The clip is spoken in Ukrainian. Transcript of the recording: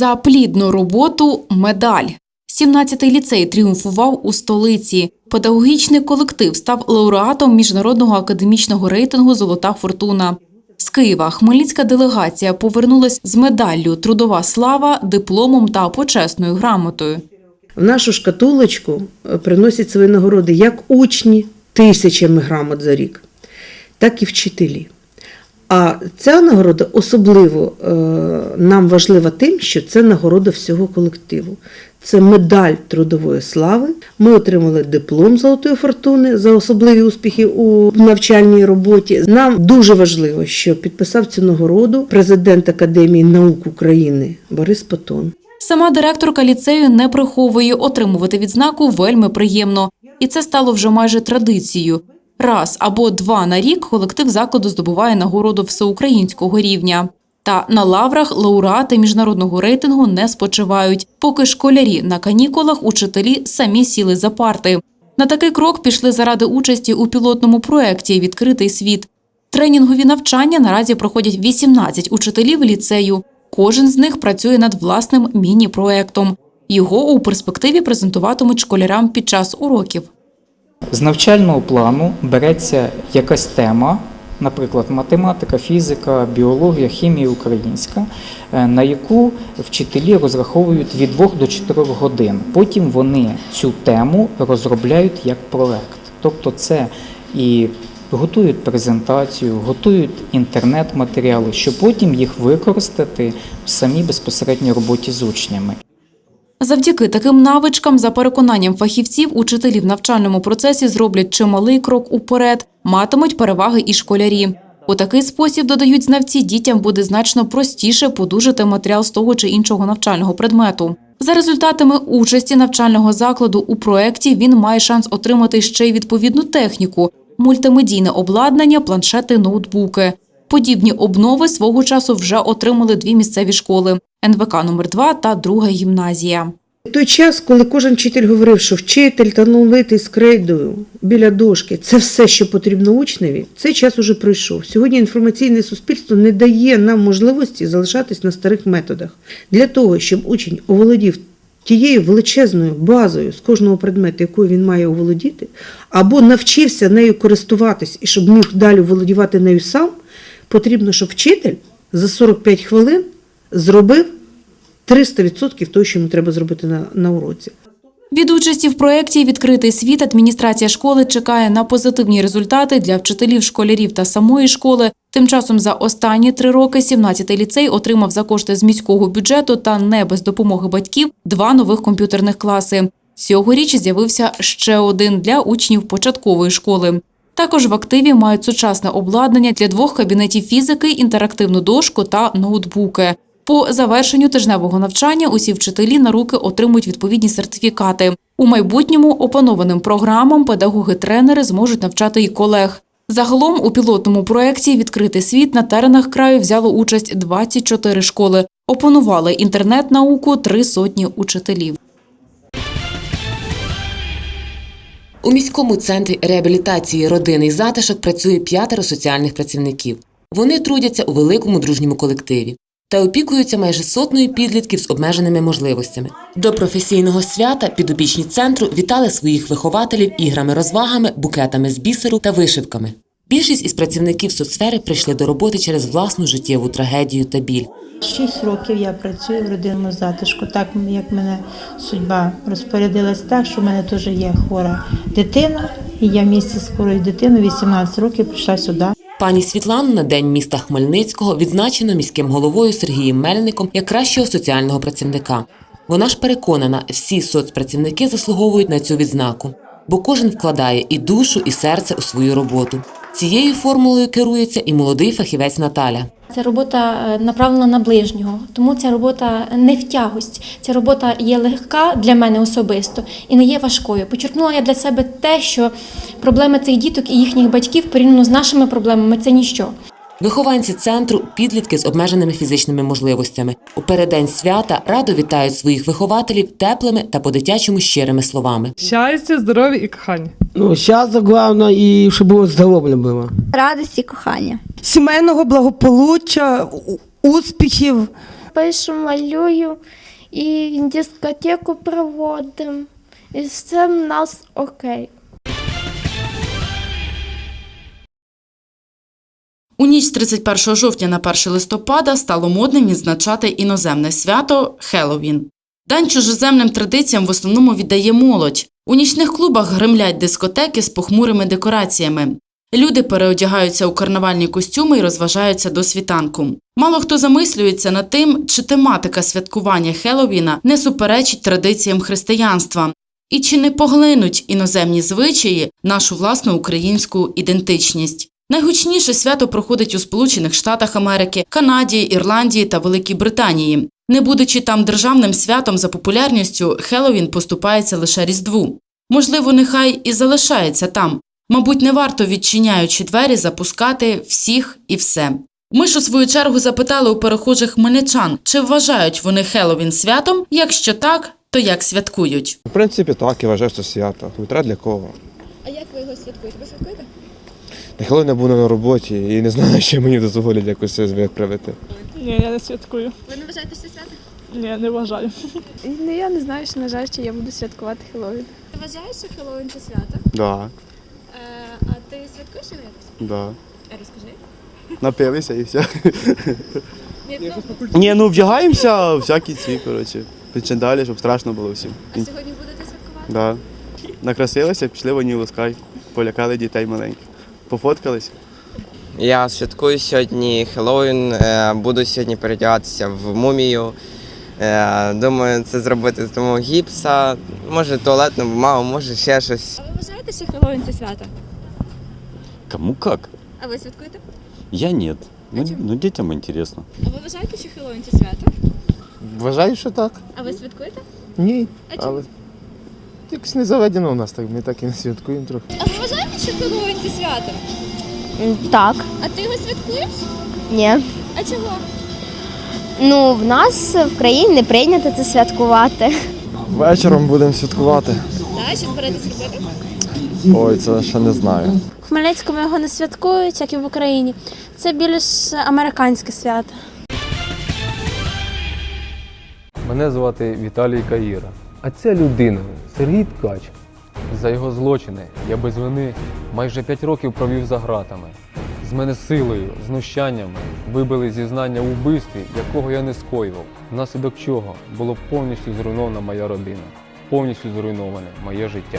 За плідну роботу медаль. 17-й ліцей тріумфував у столиці. Педагогічний колектив став лауреатом міжнародного академічного рейтингу Золота фортуна. З Києва хмельницька делегація повернулась з медаллю Трудова слава, дипломом та почесною грамотою. В нашу шкатулочку е, приносять свої нагороди як учні тисячами грамот за рік, так і вчителі. А ця нагорода особливо е, нам важлива тим, що це нагорода всього колективу. Це медаль трудової слави. Ми отримали диплом Золотої фортуни за особливі успіхи у навчальній роботі. Нам дуже важливо, що підписав цю нагороду президент Академії наук України Борис Патон. Сама директорка ліцею не приховує отримувати відзнаку вельми приємно, і це стало вже майже традицією. Раз або два на рік колектив закладу здобуває нагороду всеукраїнського рівня. Та на лаврах лауреати міжнародного рейтингу не спочивають, поки школярі на канікулах учителі самі сіли за парти. На такий крок пішли заради участі у пілотному проєкті Відкритий світ. Тренінгові навчання наразі проходять 18 учителів ліцею. Кожен з них працює над власним міні-проектом. Його у перспективі презентуватимуть школярам під час уроків. З навчального плану береться якась тема, наприклад, математика, фізика, біологія, хімія українська, е, на яку вчителі розраховують від 2 до 4 годин. Потім вони цю тему розробляють як проект. Тобто це і готують презентацію, готують інтернет-матеріали, щоб потім їх використати в самій безпосередній роботі з учнями. Завдяки таким навичкам, за переконанням фахівців, учителі в навчальному процесі зроблять чималий крок уперед, матимуть переваги і школярі. У такий спосіб, додають знавці, дітям буде значно простіше подужати матеріал з того чи іншого навчального предмету. За результатами участі навчального закладу у проєкті він має шанс отримати ще й відповідну техніку – мультимедійне обладнання, планшети, ноутбуки. Подібні обнови свого часу вже отримали дві місцеві школи – НВК номер 2 та друга гімназія. Той час, коли кожен вчитель говорив, що вчитель талановитий з крейдою біля дошки, це все, що потрібно учневі, цей час уже пройшов. Сьогодні інформаційне суспільство не дає нам можливості залишатись на старих методах. Для того, щоб учень оволодів тією величезною базою з кожного предмету, якою він має оволодіти, або навчився нею користуватись і щоб міг далі володівати нею сам, потрібно, щоб вчитель за 45 хвилин зробив 300% того, що йому треба зробити на, на уроці. Від участі в проєкті «Відкритий світ» адміністрація школи чекає на позитивні результати для вчителів, школярів та самої школи. Тим часом за останні три роки 17-й ліцей отримав за кошти з міського бюджету та не без допомоги батьків два нових комп'ютерних класи. Цьогоріч з'явився ще один для учнів початкової школи. Також в активі мають сучасне обладнання для двох кабінетів фізики, інтерактивну дошку та ноутбуки. По завершенню тижневого навчання усі вчителі на руки отримують відповідні сертифікати. У майбутньому опанованим програмам педагоги-тренери зможуть навчати і колег. Загалом у пілотному проєкті «Відкритий світ» на теренах краю взяло участь 24 школи. Опанували інтернет-науку три сотні учителів. У міському центрі реабілітації родини і затишок працює п'ятеро соціальних працівників. Вони трудяться у великому дружньому колективі та опікуються майже сотнею підлітків з обмеженими можливостями. До професійного свята підопічні центру вітали своїх вихователів іграми-розвагами, букетами з бісеру та вишивками. Більшість із працівників соцсфери прийшли до роботи через власну життєву трагедію та біль. Шість років я працюю в родинному затишку. Так як мене судьба розпорядилась так, що в мене теж є хвора дитина, і я в місті з хворою дитиною 18 років прийшла сюди. Пані Світлану на день міста Хмельницького відзначено міським головою Сергієм Мельником як кращого соціального працівника. Вона ж переконана, всі соцпрацівники заслуговують на цю відзнаку, бо кожен вкладає і душу, і серце у свою роботу. Цією формулою керується і молодий фахівець Наталя. Ця робота е, направлена на ближнього, тому ця робота не в тягость. Ця робота є легка для мене особисто і не є важкою. Почерпнула я для себе те, що проблеми цих діток і їхніх батьків порівняно з нашими проблемами це ніщо. Вихованці центру підлітки з обмеженими фізичними можливостями. У переддень свята радо вітають своїх вихователів теплими та по-дитячому щирими словами. Щастя, здоров'я і кохання. Ну, щастя, главное, і щоб було здоров'я було. радості, кохання. сімейного благополуччя, успіхів. пишу, малюю і дискотеку проводимо. І все в нас окей. У ніч з 31 жовтня на 1 листопада стало модним відзначати іноземне свято Хеллоуін. Дань чужоземним традиціям в основному віддає молодь. У нічних клубах гримлять дискотеки з похмурими декораціями. Люди переодягаються у карнавальні костюми і розважаються до світанку. Мало хто замислюється над тим, чи тематика святкування Хеллоуіна не суперечить традиціям християнства, і чи не поглинуть іноземні звичаї нашу власну українську ідентичність. Найгучніше свято проходить у Сполучених Штатах Америки, Канаді, Ірландії та Великій Британії. Не будучи там державним святом за популярністю, Хеллоуін поступається лише Різдву. Можливо, нехай і залишається там. Мабуть, не варто відчиняючи двері запускати всіх і все. Ми ж у свою чергу запитали у перехожих хмельничан, чи вважають вони Хеллоуін святом. Якщо так, то як святкують. В принципі, так, я вважаю, що свято. Витра для кого? А як ви його святкуєте? Ви святкуєте? Та коли не буду на роботі і не знаю, чи мені дозволять якось це виправити. Ні, я не святкую. Ви не вважаєте, що свято? Ні, не вважаю. Ну я не знаю, що на жаль, що я буду святкувати Хеллоуін. Ти вважаєш, що Хеллоуін це свято? Да, Е, а ти святкуєш його якось? да. Е, Розкажи. Напилися і все. Ні, ну, Ні, ну вдягаємося, всякі ці, коротше. Далі, щоб страшно було всім. а сьогодні будете святкувати? Да. Накрасилися, пішли в одній лускай, полякали дітей маленьких. Пофоткались. Я святкую сьогодні Хеллоуін, е, буду сьогодні передягатися в мумію. Е, Думаю, це зробити з тому гіпса, може туалетну бумагу, може ще щось. А ви вважаєте, що Хеллоуін це свято? Кому как? А ви святкуєте? Я нет. Ну, ну детям интересно. А ви вважаєте, що Хеллоуін це свято? Вважаю, що так. А ви святкуєте? Ні. А чому? Але якось не заведено у нас так, ми так і не святкуємо трохи. А ви вважаєте, що Хеллоуін це свято? Так, А ти його святкуєш? ні. А чого? Ну, в нас в країні не прийнято це святкувати. Вечором будемо святкувати. Так, що збираєтесь робити? Ой, це ще не знаю. В Хмельницькому його не святкують, як і в Україні. Це більш американське свято. Мене звати Віталій Каїра. А ця людина Сергій Ткач. За його злочини я без вини майже п'ять років провів за ґратами. З мене силою, знущаннями вибили зізнання у вбивстві, якого я не скоював, внаслідок чого було повністю зруйнована моя родина, повністю зруйноване моє життя.